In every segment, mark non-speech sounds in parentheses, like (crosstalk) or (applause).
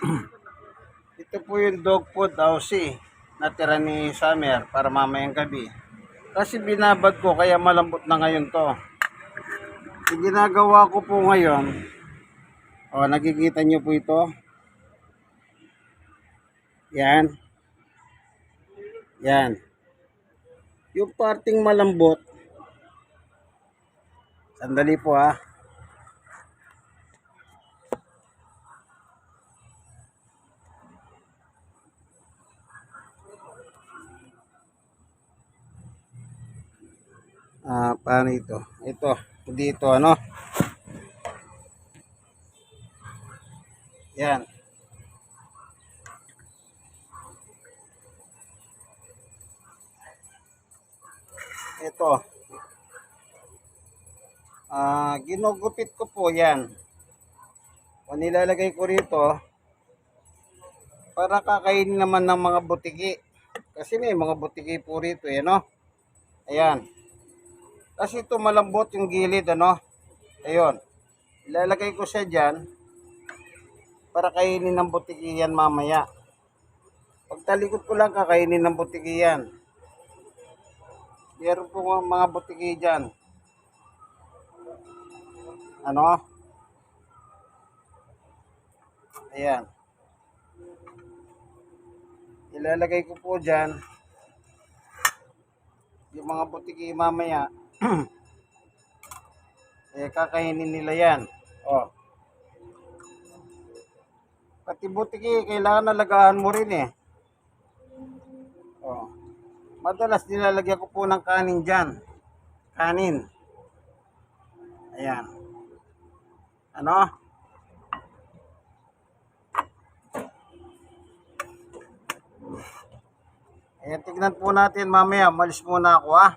(clears throat) Ito po yung dog food house natira ni Summer para mamayang gabi. Kasi binabad ko kaya malambot na ngayon to. Yung ginagawa ko po ngayon, o nakikita nyo po ito. Yan. Yan. Yung parting malambot, sandali po ha. Ah, paano ito? Ito, dito ano? Yan. Ito. Ah, ginugupit ko po 'yan. O nilalagay ko rito para kakainin naman ng mga butiki. Kasi may mga butiki po rito, eh, no? Ayan. Kasi ito malambot yung gilid, ano? Ayun. Ilalagay ko siya dyan para kainin ng butiki yan mamaya. Pagtalikod ko lang kakainin ng butiki yan. Meron po mga butiki dyan. Ano? Ayan. Ilalagay ko po dyan yung mga butiki mamaya. (clears throat) eh, kakainin nila yan. Oh. Pati butiki, kailangan nalagaan mo rin eh. Oh. Madalas nilalagyan ko po ng kanin dyan. Kanin. Ayan. Ano? Ayan, tignan po natin mamaya. Malis muna ako ah.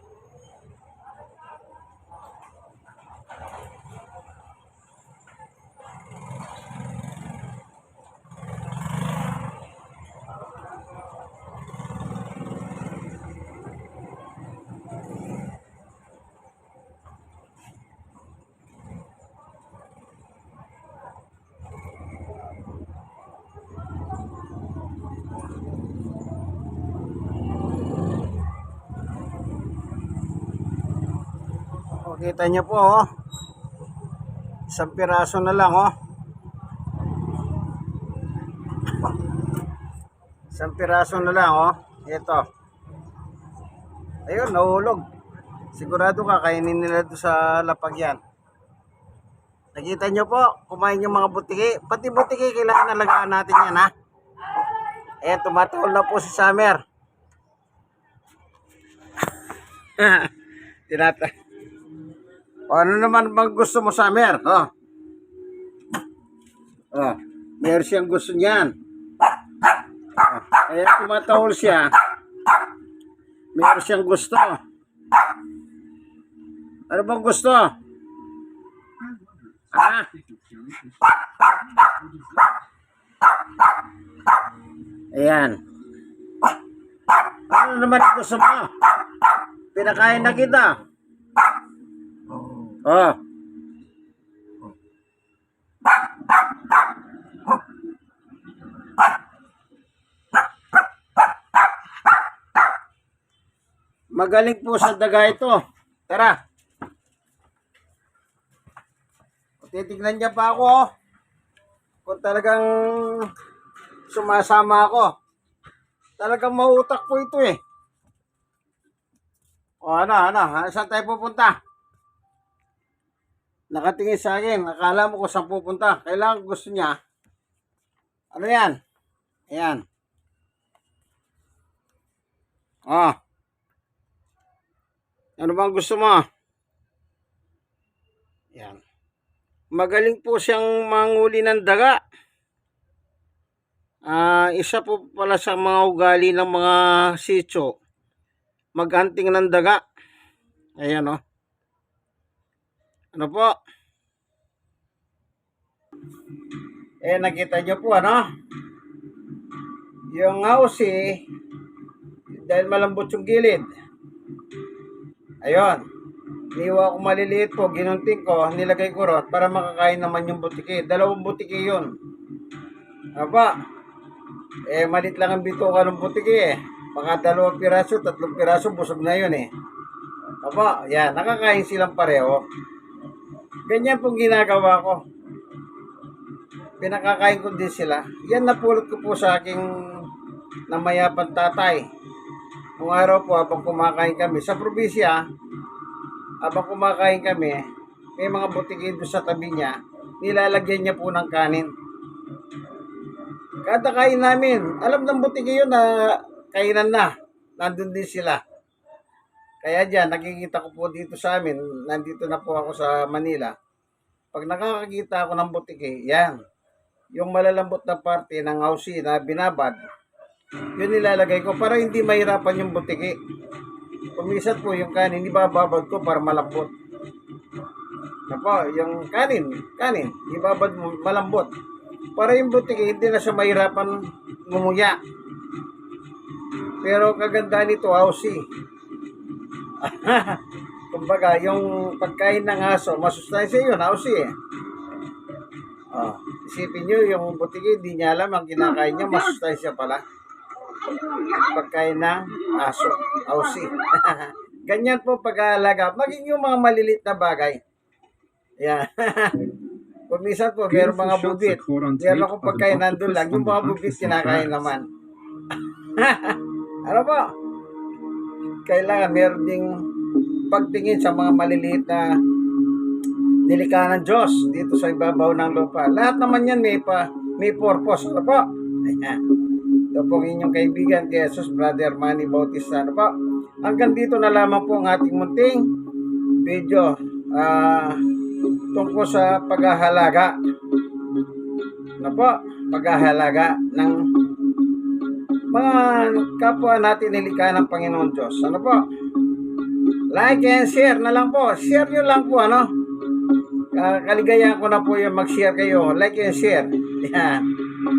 Kita niyo po, oh. Isang piraso na lang, oh. Isang piraso na lang, oh. Ito. Ayun, nahulog. Sigurado kakainin nila doon sa lapag yan. Nakita nyo po, kumain yung mga butiki. Pati butiki, kailangan nalagaan natin yan, ha? Ayan, tumatawal na po si Summer. (laughs) Tinata. O, ano naman bang gusto mo, Summer? Oh. Oh, meron siyang gusto niyan. Oh, ayan, tumatawal siya. Meron siyang gusto. Ano bang gusto? Ah. Ayan. Ano naman gusto mo? Pinakain na kita. Oh. Magaling po sa daga ito. Tara. Titignan niya pa ako. oh. Kung talagang sumasama ako. Talagang mautak po ito eh. O ano, ano, saan tayo pupunta? Nakatingin sa akin, akala mo kung saan pupunta. Kailangan gusto niya. Ano yan? Ayan. Oh. Ano bang gusto mo? Yan. Magaling po siyang manguli ng daga. Ah, isa po pala sa mga ugali ng mga sitso. Maghunting ng daga. Ayan oh. Ano po? Eh, nakita nyo po, ano? Yung house, eh, dahil malambot yung gilid. Ayun. Niwa ko maliliit po, ginunting ko, nilagay ko rot para makakain naman yung butiki. Dalawang butiki yun. Aba, eh malit lang ang bituka ng butiki eh. Baka dalawang piraso, tatlong piraso, busog na yun eh. Aba, yan, nakakain silang pareho. Ganyan pong ginagawa ko. Pinakakain ko din sila. Yan napulot ko po sa aking namayapang tatay. Nung araw po, habang kumakain kami, sa probinsya, habang kumakain kami, may mga butiki doon sa tabi niya, nilalagyan niya po ng kanin. Kada kain namin, alam ng butiki yun na kainan na. Nandun din sila. Kaya dyan, nakikita ko po dito sa amin, nandito na po ako sa Manila. Pag nakakakita ako ng butiki, yan. Yung malalambot na parte ng hausi na binabad, yun nilalagay ko para hindi mahirapan yung butiki. Kumisat po yung kanin, ibababad ko para malambot. Na po, yung kanin, kanin, ibabad mo malambot. Para yung butiki, hindi na siya mahirapan ngumuya. Pero kaganda nito, hausi. (laughs) Kumbaga, yung pagkain ng aso, masustansya yun, hausi eh. Oh, isipin nyo, yung butiki, hindi niya alam ang kinakain niya, masustansya pala pagkain ng aso, ausi. (laughs) Ganyan po pag-aalaga. Maging yung mga malilit na bagay. Yan. (laughs) Kung minsan po, meron mga bubit. Meron akong pagkain nandun lang. Yung mga bubit kinakain naman. ano po? Kailangan meron ding pagtingin sa mga maliliit na nilikha ng Diyos dito sa ibabaw ng lupa. Lahat naman yan may, pa, may purpose. Ano po? Ayan. Ito po ang inyong kaibigan kay Jesus, Brother Manny Bautista. Ano po? Hanggang dito na lamang po ang ating munting video ah tungkol sa paghahalaga. Ano po? Paghahalaga ng mga kapwa natin nilikha ng Panginoon Diyos. Ano po? Like and share na lang po. Share nyo lang po, ano? Ah, kaligayahan ko na po yung mag-share kayo. Like and share. (laughs) Yan.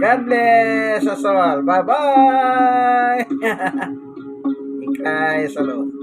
God bless us all. Bye-bye! (laughs) Ikay sa loob.